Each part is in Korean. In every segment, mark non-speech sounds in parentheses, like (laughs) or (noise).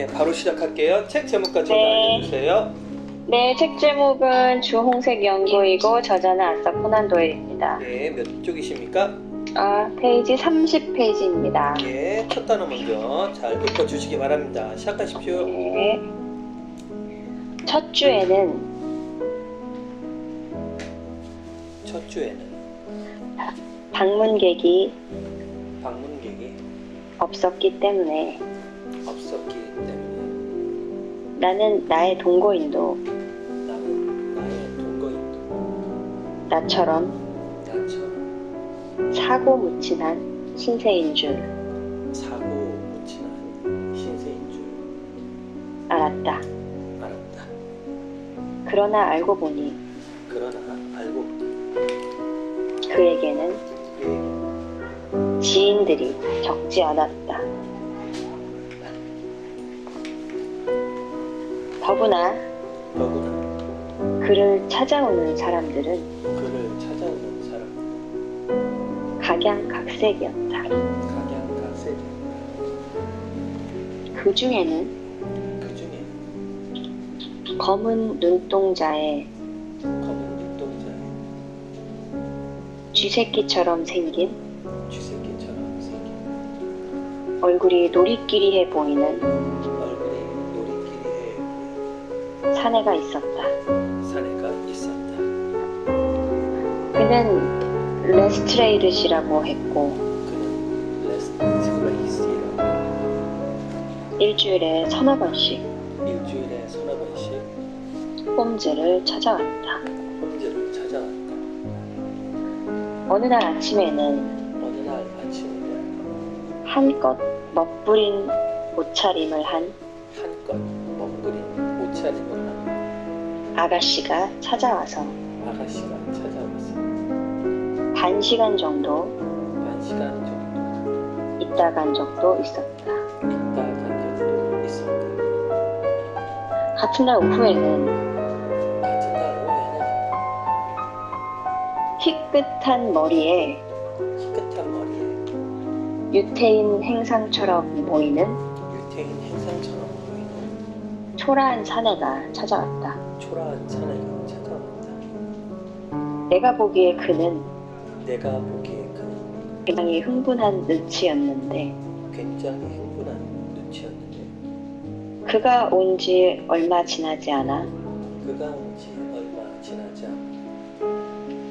예, 바로 시작할게요. 책 제목까지 네. 알려주세요. 네, 책 제목은 주홍색 연구이고 저자는 아싸 코난 도일입니다. 예, 몇 쪽이십니까? 아, 페이지 30페이지입니다. 예, 첫 단어 먼저 잘 읽어주시기 바랍니다. 시작하십시오. 네. 첫 주에는 첫 주에는 방문객이 방문객이 없었기 때문에 없었기 나는 나의 동거인도 나처럼 사고 묻힌한 신세인 줄 사고 묻힌한 신세인 줄 알았다. 알았다. 그러나 알고 보니 그러나 알고 보니 그에게는 그에게 지인들이 적지 않았다. 더구나 너구나 그를 찾아오는 사람들은 그를 찾아오는 사람 각양각색이었다. 각양각색 그 중에는 그 중에 검은 눈동자에 검은 눈동자에 쥐새끼처럼 생긴 쥐새끼처럼 생긴 얼굴이 노리끼리해 보이는 사내가 있었다. 사내가 있었다. 그는 레스트레이드시라고 했고 그는 레스트레이스라고 일주일에 서너 번씩 일주일에 서너 번씩 홈즈를 찾아왔다. 홈즈를 찾아왔다. 어느 날 아침에는 어느 날 아침에는 한껏 멋부린 옷차림을 한 한껏 먹그린 옷차림을 한 아가씨가 찾아와서 아가씨가 찾아왔어. 반 시간 정도 반 시간 정도 있다 간 적도 있었다. 있다 간 적도 있었다. 같은 날 오후에는 같은 날 오후에는 희끗한 머리에 희끗한 머리에 유태인 행상처럼 보이는 유태인 행상처럼 보이는 초라한 사내가 찾아왔다. 초라한 사내가 찾아왔다. 내가 보기에 그는 내가 보기에 그는 굉장히 흥분한 눈치였는데 굉장히 흥분한 눈치였는데 그가 온 지 얼마 지나지 않아 그가 온 지 얼마 지나지 않아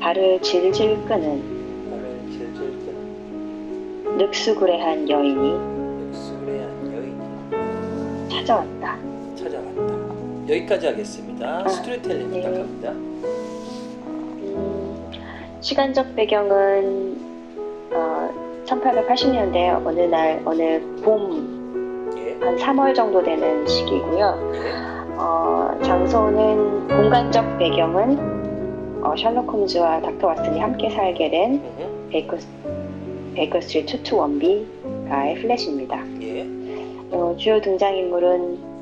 발을 질질 끄는 나를 질질 끄는 늑수구레한 여인이 육수레한 여인이 찾아왔다. 찾아왔다. 여기까지 하겠습니다. 아, 스토리텔링 네. 부탁합니다. 음, 시간적 배경은 어, 1880년대 어느 날 어느 봄한 예. 3월 정도 되는 시기고요. 예. 어, 장소는 공간적 배경은 어, 셜록 홈즈와 닥터 왓슨이 함께 살게 된. 베이커, 베이커 스트리트 221B가의 플래시입니다. 예. 어, 주요 등장인물은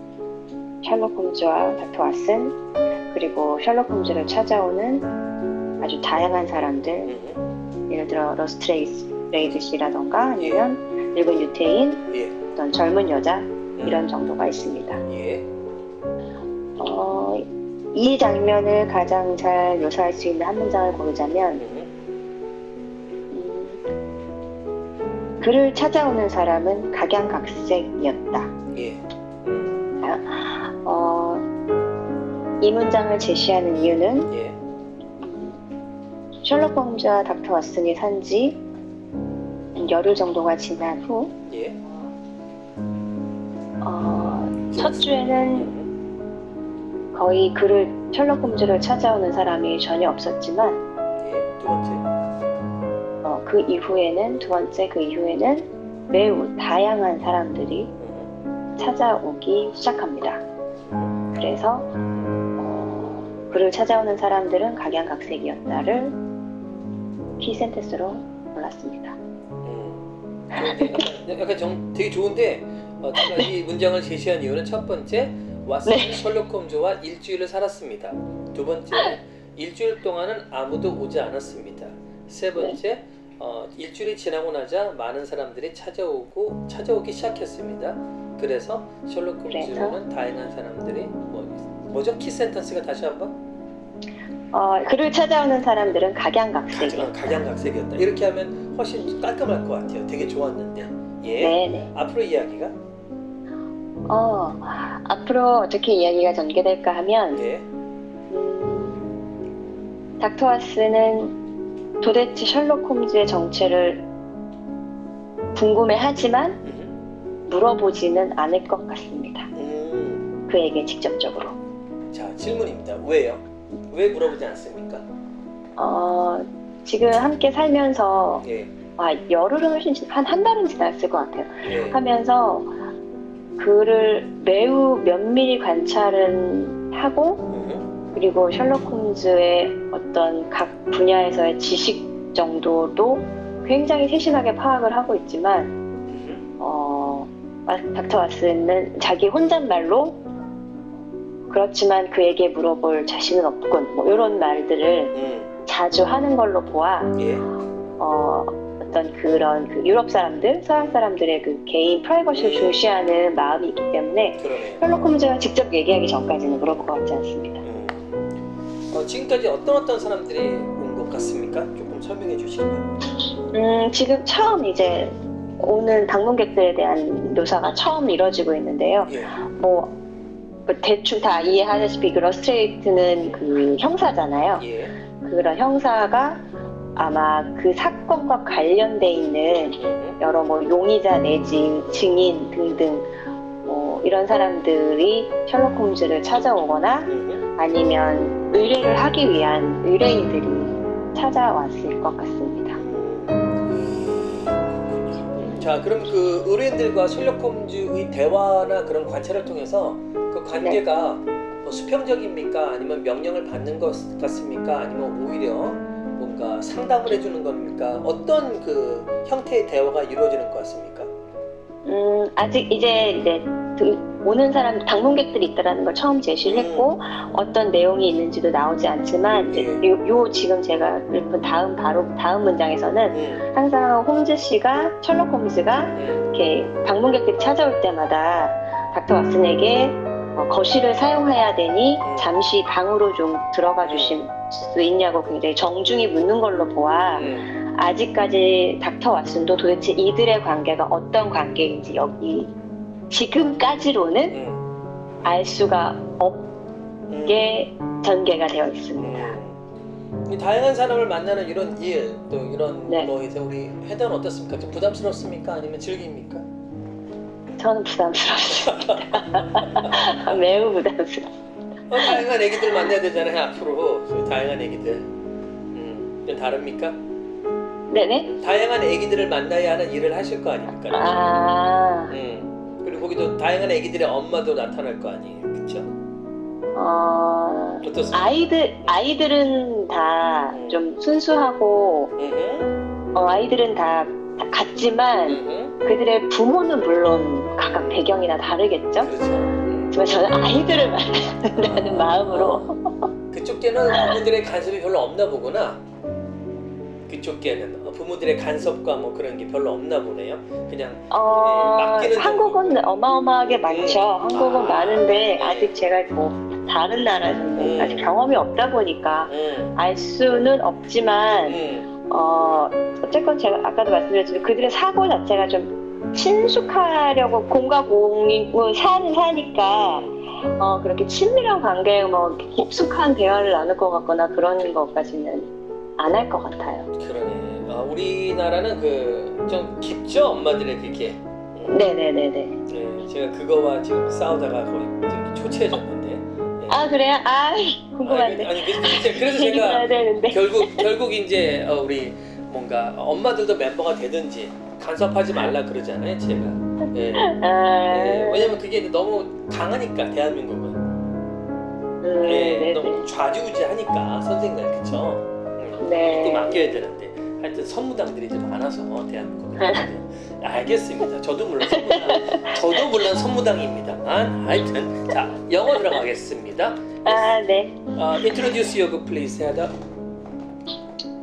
셜록 홈즈와 닥터 왓슨 그리고 셜록 홈즈를 찾아오는 아주 다양한 사람들 음흠. 예를 들어 러스트레이스 레이드 씨라던가 아니면 늙은 유태인 예. 어떤 젊은 여자 음. 이런 정도가 있습니다. 예. 어, 이 장면을 가장 잘 묘사할 수 있는 한 문장을 고르자면. 음, 그를 찾아오는 사람은 각양각색이었다. 예. 음. 어, 이 문장을 제시하는 이유는 예. 셜록 홈즈와 닥터 왓슨이 산지 열흘 정도가 지난 후 예. 어, 첫 주에는 음. 거의 그를 셜록 홈즈를 찾아오는 사람이 전혀 없었지만 예. 두 번째. 어, 그 이후에는 두 번째 그 이후에는 매우 다양한 사람들이 음. 찾아오기 시작합니다. 그래서 어, 그를 찾아오는 사람들은 각양각색이었다를 키 센테스로 골랐습니다. 음. 좋은데? 약간 정, 되게 좋은데 어, 제가 이 문장을 제시한 이유는 첫 번째 왓슨 네. 셜록 홈즈와 일주일을 살았습니다. 두 번째 일주일 동안은 아무도 오지 않았습니다. 세 번째 어, 일주일이 지나고 나자 많은 사람들이 찾아오고 찾아오기 시작했습니다. 그래서 셜록 홈즈는 다양한 사람들이 뭐 뭐죠? 키 센턴스가 다시 한번 어, 그를 찾아오는 사람들은 각양각색이요. 각- 각양각색이었다. 이렇게 하면 훨씬 깔끔할 것 같아요. 되게 좋았는데. 예. 네네. 앞으로 이야기가 어, 앞으로 어떻게 이야기가 전개될까 하면 예. 음, 닥터 와스는 도대체 셜록 홈즈의 정체를 궁금해하지만 음. 물어보지는 않을 것 같습니다. 음. 그에게 직접적으로. 자 질문입니다. 왜요? 왜 물어보지 않습니까? 어, 지금 함께 살면서 예. 아, 열흘은 한 한 달은 지났을 것 같아요. 예. 하면서 그를 매우 면밀히 관찰은 하고 음. 그리고 셜록 홈즈의 어떤 각 분야에서의 지식 정도도 굉장히 세심하게 파악을 하고 있지만 음. 어, 마- 닥터 와스는 자기 혼잣말로 그렇지만 그에게 물어볼 자신은 없군 뭐 이런 말들을 음. 자주 하는 걸로 보아 예. 어, 어떤 그런 그 유럽 사람들, 서양 사람들의 그 개인 프라이버시를 음. 중시하는 마음이 있기 때문에 그러네요. 셜록 홈즈가 직접 얘기하기 전까지는 물어볼 것 같지 않습니다. 음. 어, 지금까지 어떤 어떤 사람들이 온 것 같습니까? 조금 설명해 주실까요? 음, 지금 처음 이제 오는 방문객들에 대한 묘사가 처음 이루어지고 있는데요. 예. 뭐, 뭐 대충 다 이해하다시피 그 러스트레이트는 그 형사잖아요. 예. 그런 형사가 아마 그 사건과 관련돼 있는 음. 여러 뭐 용의자 내지 증인 등등 뭐 이런 사람들이 셜록 홈즈를 찾아오거나 음. 아니면 의뢰를 하기 위한 의뢰인들이 찾아왔을 것 같습니다. 자, 그럼 그 의뢰인들과 셜록 홈즈의 대화나 그런 관찰을 통해서 그 관계가 뭐 수평적입니까? 아니면 명령을 받는 것 같습니까? 아니면 오히려 뭔가 상담을 해주는 겁니까? 어떤 그 형태의 대화가 이루어지는 것 같습니까? 음, 아직 이제 이제 그 오는 사람 방문객들이 있다라는 걸 처음 제시를 했고 어떤 내용이 있는지도 나오지 않지만 이제 예. 요, 요 지금 제가 읊은 다음 바로 다음 문장에서는 음, 항상 홈즈 씨가 셜록 홈즈가 음, 이렇게 방문객들이 찾아올 때마다 닥터 왓슨에게 어, 거실을 사용해야 되니 음. 잠시 방으로 좀 들어가 주실 수 있냐고 굉장히 정중히 묻는 걸로 보아 음, 아직까지 닥터 왓슨도 도대체 이들의 관계가 어떤 관계인지 여기 지금까지로는 음, 알 수가 음. 없게 전개가 되어 있습니다. 다양한 사람을 만나는 이런 일, 또 이런 네. 뭐 이제 우리 회담 어떻습니까? 좀 부담스럽습니까? 아니면 즐깁니까? 저는 부담스럽습니다. (laughs) 매우 부담스럽습니다. 어, 다양한 애기들 만나야 되잖아요 앞으로 그 다양한 애기들 음, 좀 다릅니까? 네네. 다양한 애기들을 만나야 하는 일을 하실 거 아닙니까? 아, 음, 그리고 거기도 다양한 애기들의 엄마도 나타날 거 아니에요 그쵸? 어, 어떻습니까? 아이들 아이들은 다 좀 순수하고 음흠, 어, 아이들은 다, 다 같지만 음흠, 그들의 부모는 물론 각각 배경이나 다르겠죠. 그렇죠 음. 하지만 저는 아이들을 만난다는 마음으로 그쪽 개는 부모들의 간섭이 별로 없나 보구나 그쪽 개는 어, 부모들의 간섭과 뭐 그런 게 별로 없나 보네요 그냥 어, 네, 맡기는 한국은 정도고. 어마어마하게 많죠. 한국은 아, 많은데 네. 아직 제가 뭐 다른 나라는 뭐 음. 아직 경험이 없다 보니까 음, 알 수는 없지만 음, 어, 어쨌건 제가 아까도 말씀드렸지만 그들의 사고 자체가 좀 친숙하려고 공과 공이 뭐 사는 사니까 어, 그렇게 친밀한 관계에 뭐 깊숙한 대화를 나눌 것 같거나 그런 것까지는 안 할 것 같아요. 그러네 아, 우리나라는 그 좀 깊죠 엄마들의 그게 음. 네네네네. 네, 제가 그거와 지금 싸우다가 거의 좀 초췌해졌는데. 네. 아 그래요? 아 궁금한데. 아니, 아니 그래서, (laughs) 그래서 제가. 결국 결국 이제 어, 우리 뭔가 엄마들도 멤버가 되든지 간섭하지 말라 그러잖아요, 제가. 예. (laughs) 아, 예, 왜냐면 그게 너무 강하니까 대한민국은. 음, 예, 네네. 너무 좌지우지하니까 선생님 그렇죠. 음, 네. 또 맡겨야 되는데. 하여튼 선무당들이 좀 많아서 대한민국에. (laughs) 알겠습니다. 저도 물론 선무당, 저도 물론 선무당입니다만 하여튼 자 영어 들어가겠습니다. 아 네. Uh, introduce your book, please, Heather.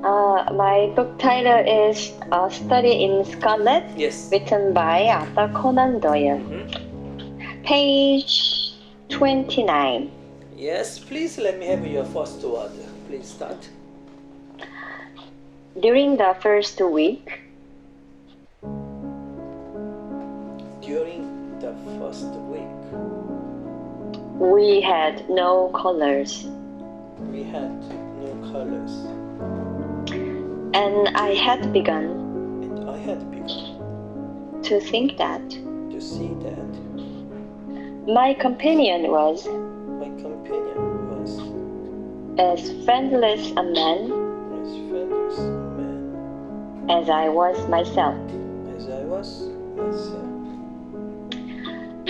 Uh, my book title is uh, Study in Scarlet, Yes. written by Arthur Conan Doyle. Mhm. page 29. Yes, please let me have your first word. Please start. During the first week, During the first week, we had no colors, we had no colors, and I had begun and I had begun to think that to see that my companion was my companion was as friendless a man as friendless a man as I was myself. as I was myself.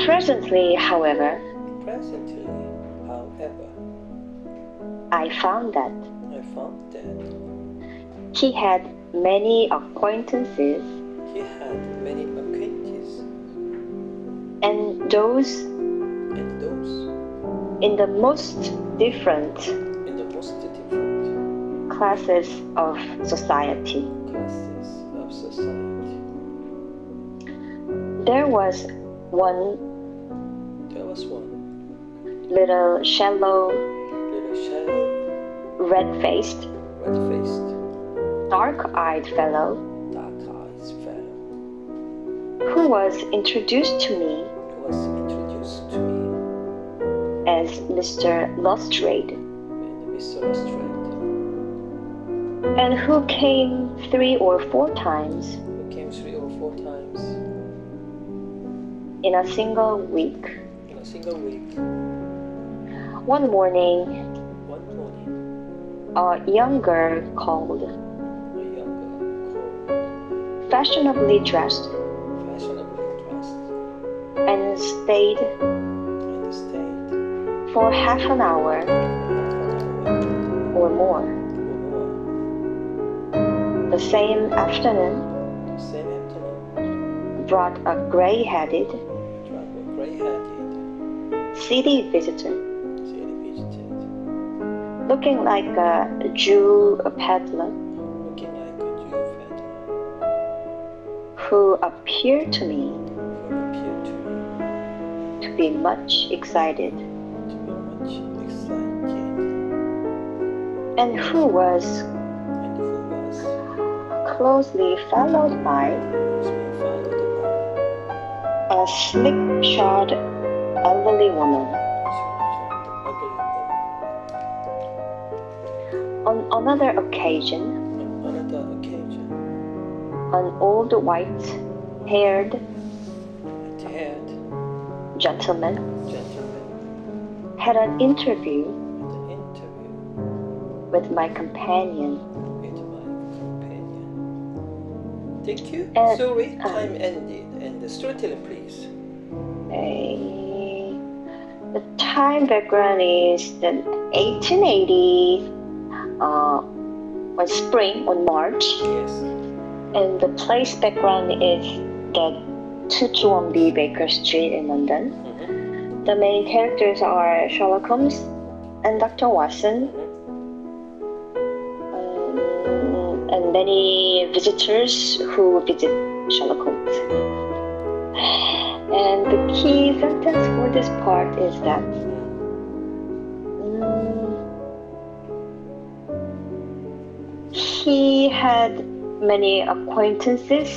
Presently, however, Presently, however, I found that I found that he had many acquaintances, he had many acquaintances, and those and those in the most different in the most different classes of society. classes of society. There was one There was one little shallow, little shallow, red faced, red-faced, dark eyed fellow dark-eyed fellow who was introduced to me was introduced to me as Mr. Lestrade and Mr. And who came three or four times who came three or four times in a single week. in a single week. One morning, One morning, a young girl called, a young girl, fashionably dressed, fashionably dressed, and stayed and stayed for half an hour half an hour or more. more. The same afternoon The same afternoon, brought a gray headed gray-headed city visitor city visited, looking like a Jew peddler who appeared to me to be much excited and who was closely followed by a sleek-shod elderly woman. On another occasion, an old white haired haired gentleman gentleman had an interview had an interview with my companion. with my companion. Thank you. Uh, Sorry, uh. time ended. And the storytelling, please. A, the time background is the 1880 uh, on spring on March, Yes. And the place background is the 221B Baker Street in London. Mm-hmm. The main characters are Sherlock Holmes and Dr. Watson, um, and many visitors who visit Sherlock Holmes. And the key sentence for this part is that mm, he had many acquaintances.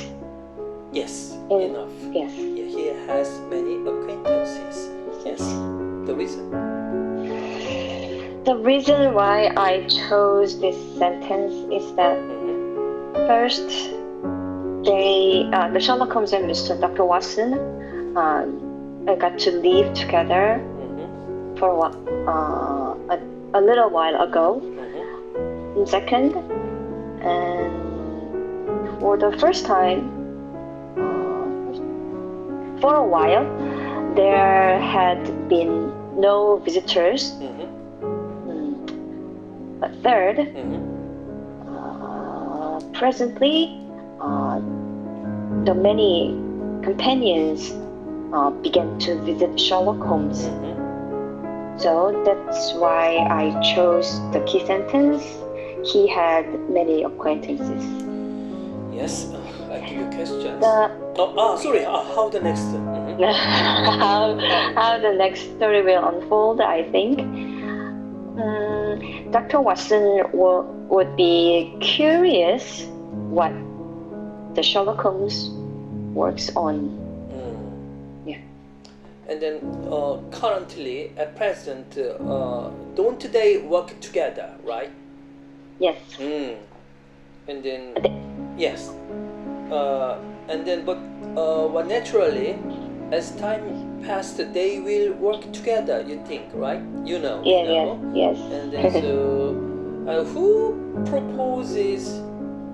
Yes. In- Enough. Yes. He has many acquaintances. Yes. The reason. The reason why I chose this sentence is that Mm-hmm. first, they, uh, the Sherlock Holmes and Mr. Dr. Watson, um, got to live together Mm-hmm. for a, uh, a, a little while ago. Mm-hmm. Second, and for the first time, uh, for a while, there had been no visitors. Mm-hmm. Mm. But third, Mm-hmm. uh, presently, uh, the many companions uh, began to visit Sherlock Holmes. Mm-hmm. So that's why I chose the key sentence. He had many acquaintances. Yes. Uh, I give you questions. The Oh, ah, sorry. Ah, how the next? Mm-hmm. (laughs) how, how the next story will unfold, I think. Mm, Dr. Watson will, would be curious what the Sherlock Holmes works on. Mm. Yeah. And then uh, currently, at present, uh, don't they work together, right? Yes. Mm. And then, They- yes. Uh, and then, but uh, well, naturally, as time passed, they will work together. You think, right? You know. Yeah, you know? yes, And then, so (laughs) uh, who proposes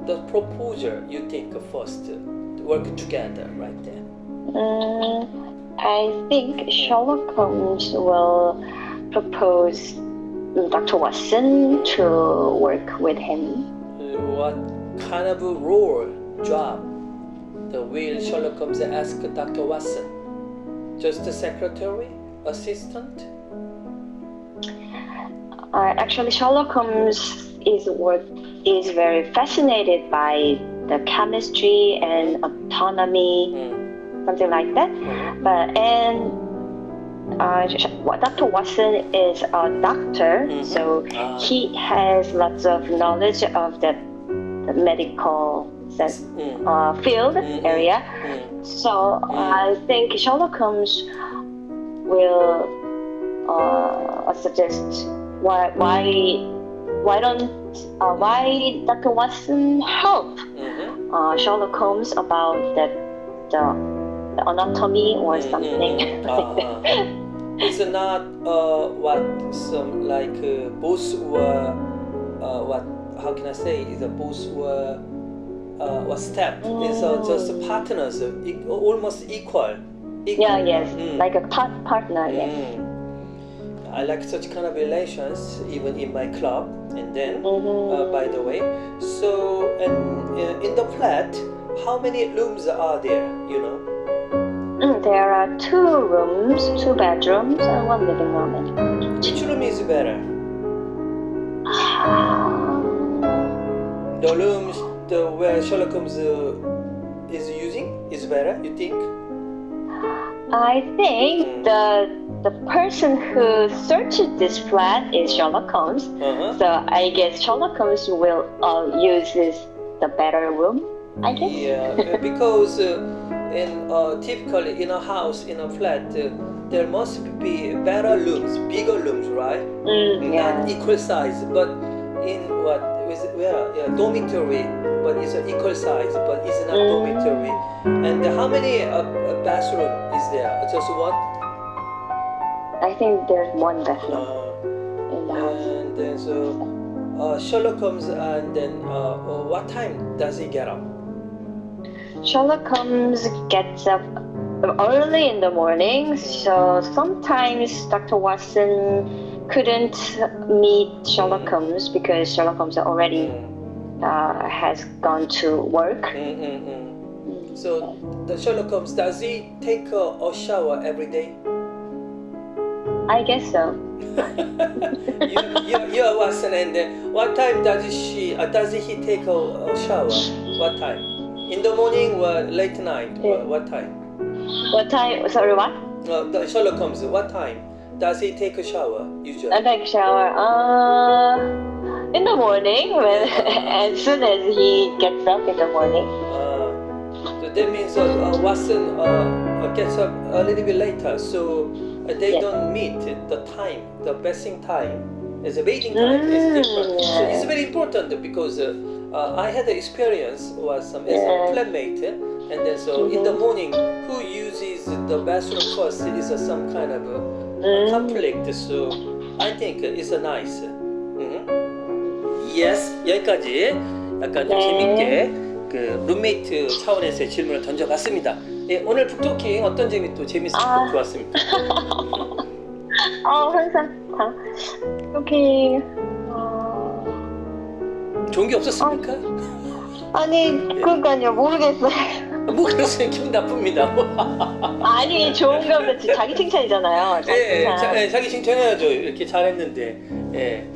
the proposal? You think first to work together, right then. Mm, I think Sherlock Holmes will propose Dr. Watson to work with him. Uh, what kind of a role, job, the will Sherlock Holmes ask Dr. Watson? Just a secretary, assistant? Uh, actually, Sherlock Holmes is work is very fascinated by the chemistry and autonomy, Mm. something like that. Mhm. But and uh, Dr. Watson is a doctor, Mhm. so Ah. he has lots of knowledge of the, the medical Mm. uh, field Mhm. area. Mm. So I think Sherlock Holmes will uh, suggest why why why don't uh, why Dr. Watson help Mhm. uh, Sherlock Holmes about the the, the anatomy or Mm, something. mm, mm. Ah, It's not uh, what some like uh, both were uh, what how can I say is a both were uh, what step It's uh, just partners e- almost equal. equal. yeah, yes, Mm. like a part partner. Yes. Mm. I like such kind of relations even in my club and then Mhm. uh, by the way so and uh, in the flat how many rooms are there you know Mm, there are two rooms, two bedrooms, and one living room. which room is better the rooms the where Sherlock Holmes uh, is using is better you think I think the the person who searched this flat is Sherlock Holmes. uh-huh. So I guess Sherlock Holmes will uh, use this, the better room. I guess. yeah (laughs) because uh, in uh, typically in a house in a flat uh, there must be better rooms bigger rooms right Mm, yeah. not equal size, but in what is it, yeah, dormitory, but it's an equal size, but it's not dormitory. And how many uh, uh, bathroom is there? Just one. I think there's one bathroom Uh, in the house. and then so uh, Sherlock Holmes, and then uh, uh, what time does he get up? Sherlock comes, gets up early in the morning, so sometimes Dr. Watson couldn't meet Sherlock Holmes because Sherlock Holmes already uh, has gone to work. mm, mm, mm. So the Sherlock Holmes does he take a, a shower every day? I guess so. (laughs) you, you, you are Watson, and then what time does she? Uh, does he take a, a shower? What time? In the morning or late night? Yeah. What, what time? What time? Sorry, what? Uh, the Sherlock Holmes. What time does he take a shower usually? I take a shower. Uh, in the morning, when (laughs) as soon as he gets up in the morning. Uh, so that means uh, uh, Watson uh, uh, gets up a little bit later, so uh, they Yeah. don't meet the time, the bathing time. As a waiting time is Mm, different. So it's very important because uh, uh, I had the experience was some as Yeah. a flatmate, and then so in the morning, who uses the bathroom first is uh, some kind of uh, Mm. conflict. So I think it's nice. 음. Yes, 여기까지 약간 좀 네. 재밌게 그 룸메이트 차원에서의 질문을 던져봤습니다. 예, 오늘 북토킹 어떤 점이 또 재밌었고 아. 좋았습니까? (laughs) 어, 항상 다 이렇게 어, 좋은 게 없었습니까? 아니 그러니까요 모르겠어요. 뭐 그러시면 기분 나쁩니다. (laughs) 아니 좋은 거 없는데 자기 칭찬이잖아요. 자기 예, 예, 칭찬. 자, 예, 자기 칭찬해야죠. 이렇게 잘했는데. 예.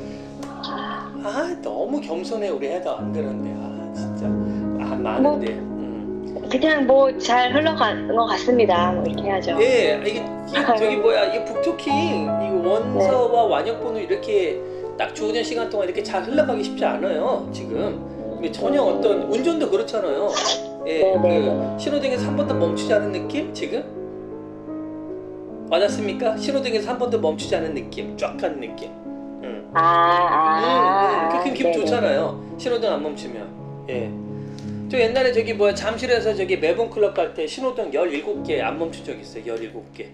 아, 너무 겸손해 우리 해도 안 되는데. 아, 진짜. 아, 많은데. 음. 그냥 뭐 잘 흘러간 것 같습니다. 뭐 이렇게 해야죠. 예, 이게 이- 저기 (laughs) 뭐야, 이게 북토킹 이거 원서와 네. 완역본을 이렇게 딱 주어진 시간 동안 이렇게 잘 흘러가기 쉽지 않아요. 지금 이게 전혀 어떤 운전도 그렇잖아요. 예, 네, 네, 그 신호등에서 한 번도 멈추지 않은 느낌 지금 맞았습니까? 신호등에서 한 번도 멈추지 않은 느낌, 쫙 가는 느낌. 음. 아, 아. 음, 음, 그 기분 네네. 좋잖아요. 신호등 안 멈추면. 예. 저 옛날에 저기 뭐야 잠실에서 저기 매번 클럽 갈 때 신호등 17개 안 멈춘 적 있어요. 17개.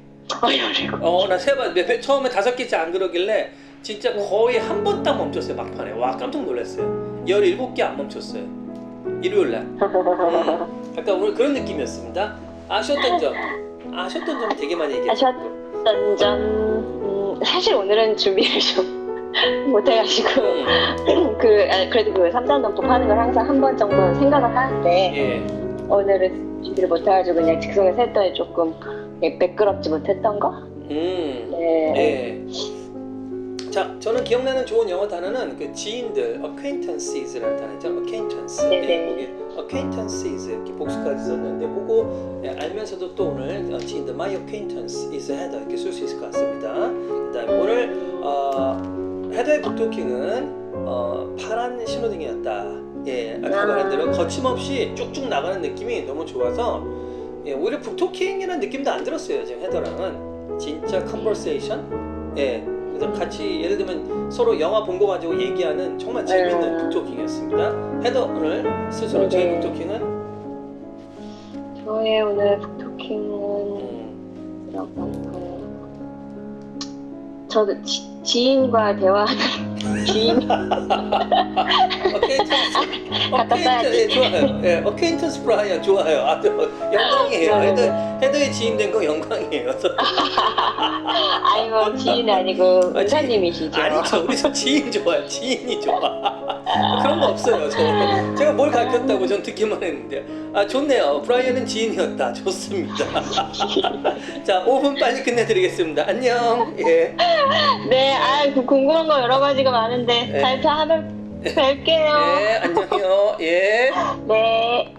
어. 어, 나 세 번, 매- 매- 처음에 다섯 개째 안 그러길래 진짜 거의 한 번 딱 멈췄어요, 막판에. 와, 깜짝 놀랐어요. 17개 안 멈췄어요. 일요일 날. 음, (laughs) 약간 오늘 그런 느낌이었습니다. 아쉬웠던 점. 아쉬웠던 점 되게 많이 얘기했어요. 아쉬웠던 점, 음, 사실 오늘은 준비를 좀 (laughs) 못해가지고, 음, (laughs) 그, 아, 그래도 그 3단 점프하는 걸 항상 한 번 정도 생각을 하는데, 예. 오늘은 준비를 못해가지고 그냥 직송에서 했더니 조금 예, 매끄럽지 못했던 거? 음. 네. 예. 자, 저는 기억나는 좋은 영어 단어는 그 지인들, acquaintances라는 단어죠. acquaintance. 네네. 예, 거기에 acquaintances 이렇게 복수까지 썼는데 그거 예, 알면서도 또 오늘 어, 지인들 my acquaintance is header 이렇게 쓸 수 있을 것 같습니다. 그다음에 오늘 어, 헤더의 북토킹은 어, 파란 신호등이었다. 예, 아까 말한 대로 거침없이 쭉쭉 나가는 느낌이 너무 좋아서 예, 오히려 북토킹이라는 느낌도 안 들었어요. 지금 헤더랑은 진짜 컨버세이션. 예, 그래서 같이 예를 들면 서로 영화 본 거 가지고 얘기하는 정말 재밌는 네. 북토킹이었습니다. 헤더 오늘 스스로 저희 네. 북토킹은 저의 오늘 북토킹은 음, 뭐라고 저도 지, 지인과 대화하는 (laughs) 지인 어케인턴스, 갖다 써야지. 예, 좋아요. 예, 어케인턴스 브라이언 좋아요. 아주 영광이에요. 네, 헤더 네. 헤더의 지인 된거 영광이에요. (laughs) 아니고 지인 아니고 아, 은사님이시죠. 아니죠. 우리 저 지인 좋아요. 지인이 좋아. 그런 거 없어요. 저 제가 뭘 가르쳤다고 전 듣기만 했는데 아 좋네요. 브라이언은 지인이었다. 좋습니다. (laughs) 자 5분 빨리 끝내드리겠습니다. 안녕. 예. (laughs) 네, 아그 궁금한 거 여러 가지가 많은데 네. 잘 하면 뵐게요. 예. 안녕히요. 예. 네.